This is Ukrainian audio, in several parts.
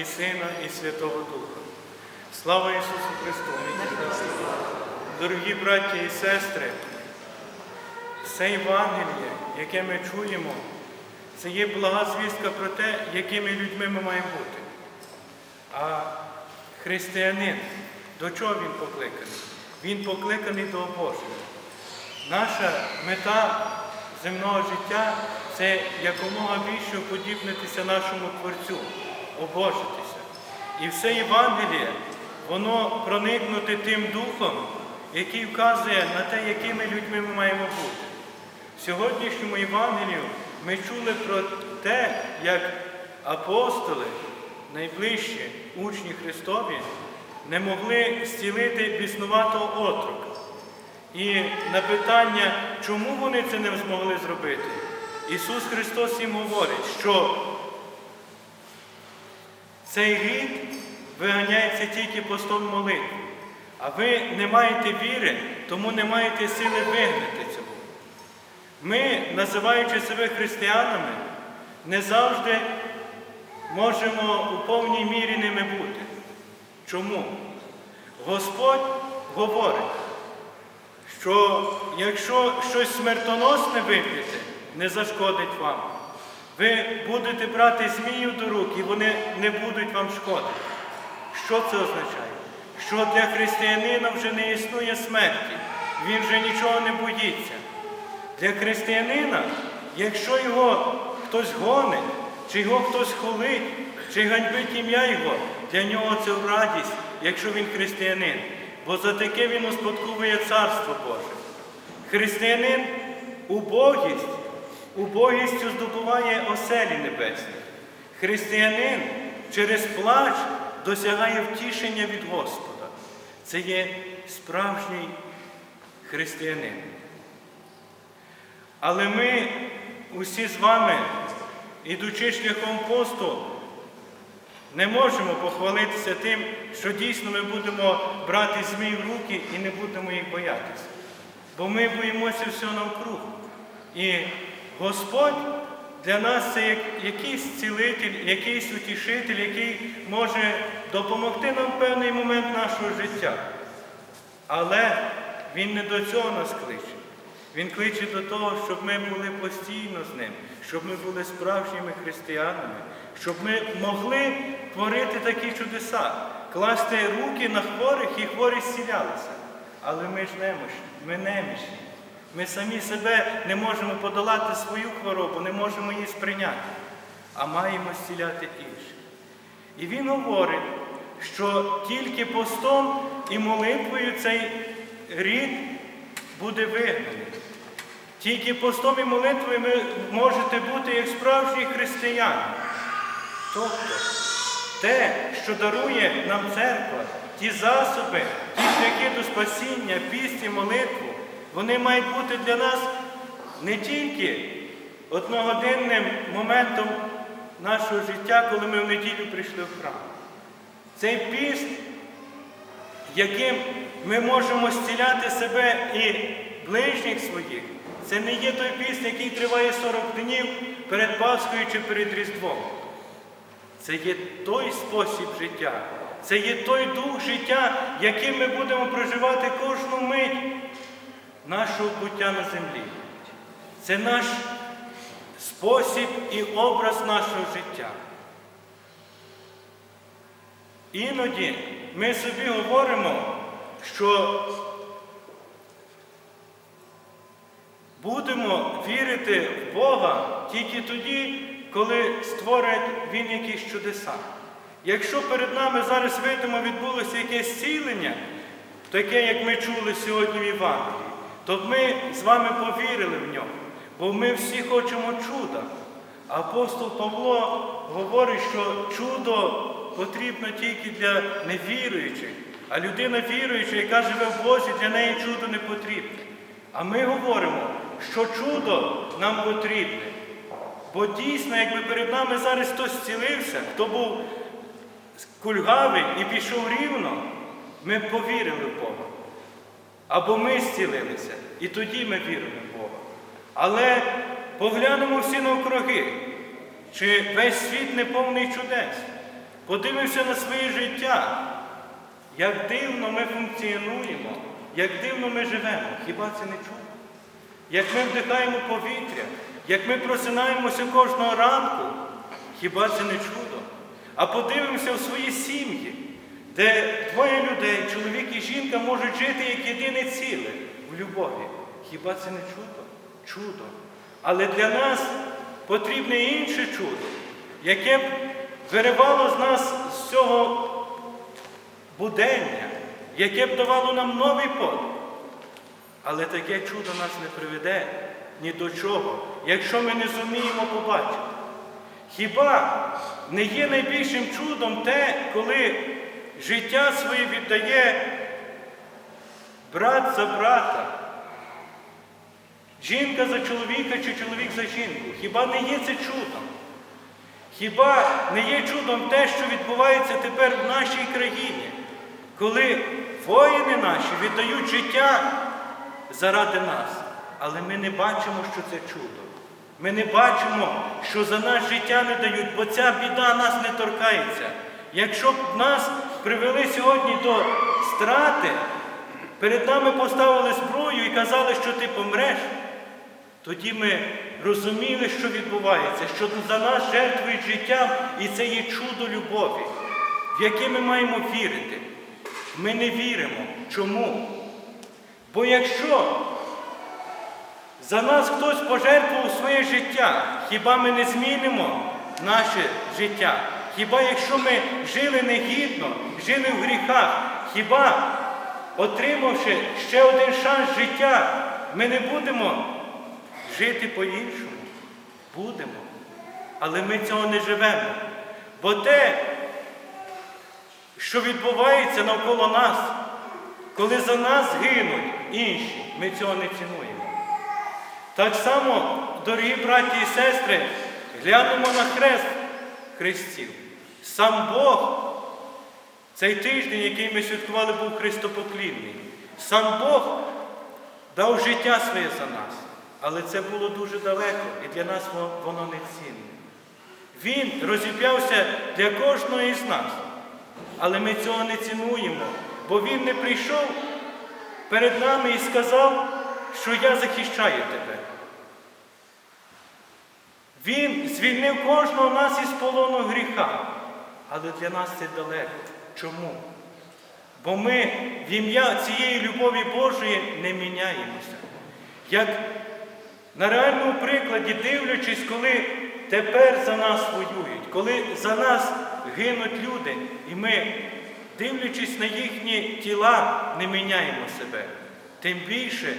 і Сина, і Святого Духа. Слава Ісусу Христу! Дорогі браті і сестри, все Євангеліє, яке ми чуємо, це є блага звістка про те, якими людьми ми маємо бути. А християнин, до чого він покликаний? Він покликаний до Божого. Наша мета земного життя це якомога більше уподібнитися нашому Творцю, обожитися. І все Євангеліє, воно проникнути тим духом, який вказує на те, якими людьми ми маємо бути. В сьогоднішньому Євангелію ми чули про те, як апостоли, найближчі учні Христові, не могли зцілити біснуватого отрока. І на питання, чому вони це не змогли зробити, Ісус Христос їм говорить, що цей рід виганяється тільки постом молитви. А ви не маєте віри, тому не маєте сили вигнати цього. Ми, називаючи себе християнами, не завжди можемо у повній мірі ними бути. Чому? Господь говорить, що якщо щось смертоносне вип'єте, не зашкодить вам. Ви будете брати змію до рук і вони не будуть вам шкодити. Що це означає? Що для християнина вже не існує смерті, він вже нічого не боїться. Для християнина, якщо його хтось гонить, чи його хтось холить, чи ганьбить ім'я Його, для нього це радість, якщо він християнин, бо за таке він успадковує Царство Боже. Християнин убогість, убогістю здобуває оселі небесні. Християнин через плач досягає втішення від Господа. Це є справжній християнин. Але ми усі з вами, ідучи шляхом посту, не можемо похвалитися тим, що дійсно ми будемо брати змій в руки і не будемо їх боятися. Бо ми боїмося всього навкруг. І Господь для нас це як якийсь цілитель, якийсь утішитель, який може допомогти нам в певний момент нашого життя. Але Він не до цього нас кличе. Він кличе до того, щоб ми були постійно з ним, щоб ми були справжніми християнами, щоб ми могли творити такі чудеса, класти руки на хворих і хворі зцілялися. Але ми ж немощні, ми немічні. Ми самі себе не можемо подолати свою хворобу, не можемо її сприйняти, а маємо зціляти інших. І він говорить, що тільки постом і молитвою цей рід буде вигнаний. Тільки постом і молитвою ви можете бути як справжні християни. Тобто те, що дарує нам церква, ті засоби, ті шляхи до спасіння, піст і молитву, вони мають бути для нас не тільки одногодинним моментом нашого життя, коли ми в неділю прийшли в храм. Цей піст, яким ми можемо зціляти себе і ближніх своїх, це не є той піст, який триває 40 днів перед Пасхою чи перед Різдвом. Це є той спосіб життя, це є той дух життя, яким ми будемо проживати кожну мить нашого буття на землі. Це наш спосіб і образ нашого життя. Іноді ми собі говоримо, що будемо вірити в Бога тільки тоді, коли створить Він якісь чудеса. Якщо перед нами зараз видимо, відбулося якесь зцілення, таке, як ми чули сьогодні в Івангелії, то ми з вами повірили в нього, бо ми всі хочемо чуда. Апостол Павло говорить, що чудо потрібно тільки для невіруючих, а людина віруюча, яка живе в Бозі, для неї чудо не потрібне. А ми говоримо, що чудо нам потрібне. Бо дійсно, якби перед нами зараз хтось зцілився, хто був кульгавий і пішов рівно, ми повірили в Бога. Або ми зцілилися, і тоді ми віримо в Бога. Але поглянемо всі навкруги, чи весь світ не повний чудес. подивимося на своє життя, як дивно ми функціонуємо, як дивно ми живемо. Хіба це не чудо? Як ми вдихаємо повітря, як ми просинаємося кожного ранку, хіба це не чудо? А подивимося в свої сім'ї, де двоє людей, чоловік і жінка, можуть жити як єдине ціле в любові. Хіба це не чудо? Чудо. Але для нас потрібне інше чудо, яке б виривало з нас з цього будення, яке б давало нам новий подих. Але таке чудо нас не приведе ні до чого, якщо ми не зуміємо побачити. Хіба не є найбільшим чудом те, коли життя своє віддає брат за брата, жінка за чоловіка чи чоловік за жінку? Хіба не є це чудом? Хіба не є чудом те, що відбувається тепер в нашій країні, коли воїни наші віддають життя заради нас, але ми не бачимо, що це чудо. Ми не бачимо, що за нас життя не дають, бо ця біда нас не торкається. Якщо б нас привели сьогодні до страти, перед нами поставили зброю і казали, що ти помреш, тоді ми розуміли, що відбувається, що за нас жертвують життям, і це є чудо любові, в яке ми маємо вірити. Ми не віримо. Чому? Бо якщо за нас хтось пожертвував своє життя, хіба ми не змінимо наше життя? Хіба якщо ми жили негідно, жили в гріхах, хіба, отримавши ще один шанс життя, ми не будемо жити по-іншому? Будемо. Але ми цього не живемо. Бо те, що відбувається навколо нас, коли за нас гинуть інші, ми цього не цінуємо. Так само, дорогі браті і сестри, глянемо на хрест хрестів. Сам Бог, цей тиждень, який ми святкували, був Христопоклінний. Сам Бог дав життя своє за нас, але це було дуже далеко і для нас воно не цінне. Він розіп'явся для кожного із нас, але ми цього не цінуємо, бо Він не прийшов перед нами і сказав, що я захищаю тебе. Він звільнив кожного нас із полону гріха, але для нас це далеко. Чому? Бо ми в ім'я цієї любові Божої не міняємося. Як на реальному прикладі, дивлячись, коли тепер за нас воюють, коли за нас гинуть люди, і ми, дивлячись на їхні тіла, не міняємо себе. Тим більше,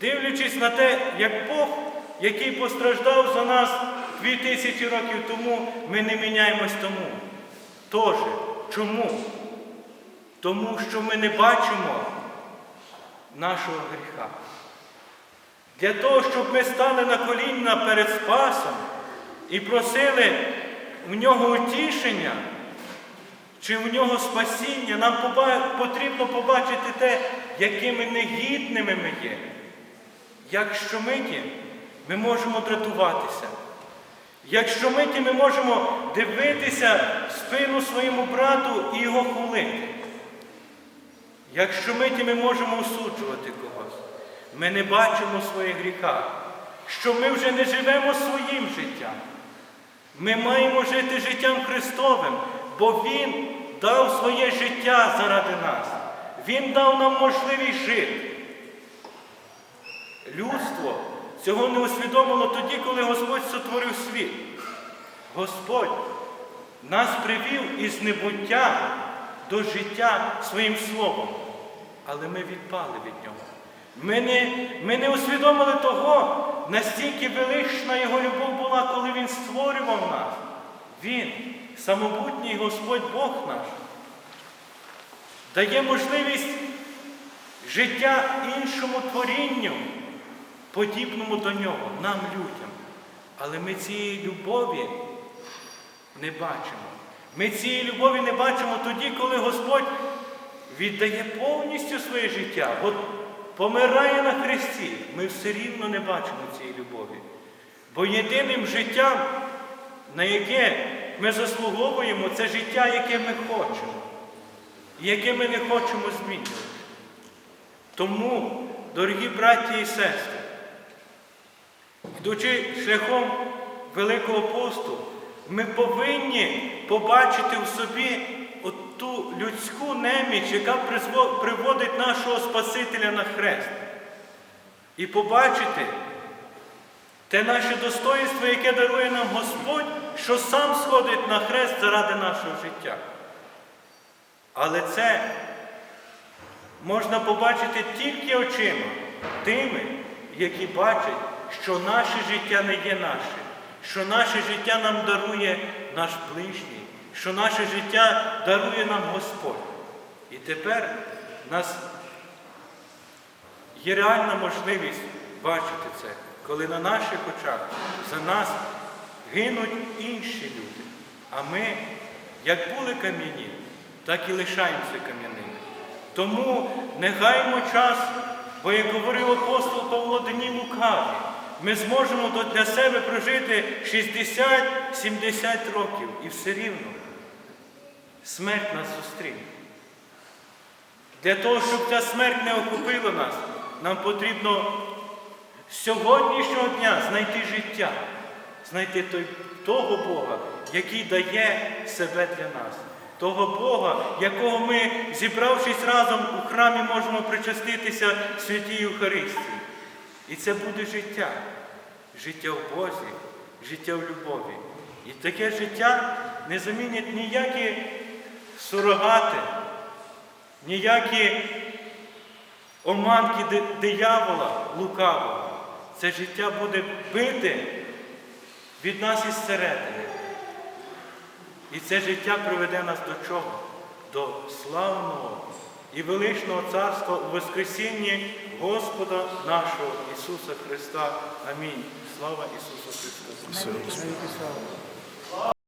дивлячись на те, як Бог, який постраждав за нас дві тисячі років тому, ми не міняємось тому. Тож, чому? Тому що ми не бачимо нашого гріха. Для того, щоб ми стали на колінна перед Спасом і просили в нього утішення чи в нього спасіння, нам потрібно побачити те, якими негідними ми є. Як щомиті ми можемо дратуватися. Як щомиті ми можемо дивитися в спину своєму брату і його хвалити. Як щомиті ми можемо осуджувати когось. Ми не бачимо своїх гріха, що ми вже не живемо своїм життям. Ми маємо жити життям Христовим, бо Він дав своє життя заради нас. Він дав нам можливість жити. Людство цього не усвідомило тоді, коли Господь сотворив світ. Господь нас привів із небуття до життя своїм словом, але ми відпали від нього. Ми не, ми не усвідомили того, настільки велична Його любов була, коли Він створював нас. Він, самобутній Господь Бог наш, дає можливість життя іншому творінню, подібному до нього, нам, людям. Але ми цієї любові не бачимо. Ми цієї любові не бачимо тоді, коли Господь віддає повністю своє життя. От помирає на Христі, ми все рівно не бачимо цієї любові. Бо єдиним життям, на яке ми заслуговуємо, це життя, яке ми хочемо, яке ми не хочемо змінювати. Тому, дорогі браті і сестри, йдучи шляхом Великого посту, ми повинні побачити в собі ту людську неміч, яка приводить нашого Спасителя на хрест. І побачити те наше достоїнство, яке дарує нам Господь, що сам сходить на хрест заради нашого життя. Але це можна побачити тільки очима, тими, які бачать, що наше життя не є наше, що наше життя нам дарує наш ближній, що наше життя дарує нам Господь. І тепер в нас є реальна можливість бачити це, коли на наших очах за нас гинуть інші люди. А ми, як були кам'яні, так і лишаємося кам'яними. Тому не гаймо час, бо як говорив апостол Павло Дені Лукаві, ми зможемо для себе прожити 60-70 років і все рівно смерть нас зустріне. Для того, щоб ця смерть не охопила нас, нам потрібно сьогоднішнього дня знайти життя, знайти той, того Бога, який дає себе для нас. Того Бога, якого ми, зібравшись разом у храмі, можемо причаститися святій Євхаристії. І це буде життя. Життя в Бозі, життя в любові. І таке життя не замінять ніякі сурогати, ніякі оманки диявола лукавого. Це життя буде бити від нас із середини. І це життя приведе нас до чого? До славного і величного царства у Воскресінні Господа нашого Ісуса Христа. Амінь. Слава Ісусу Христу!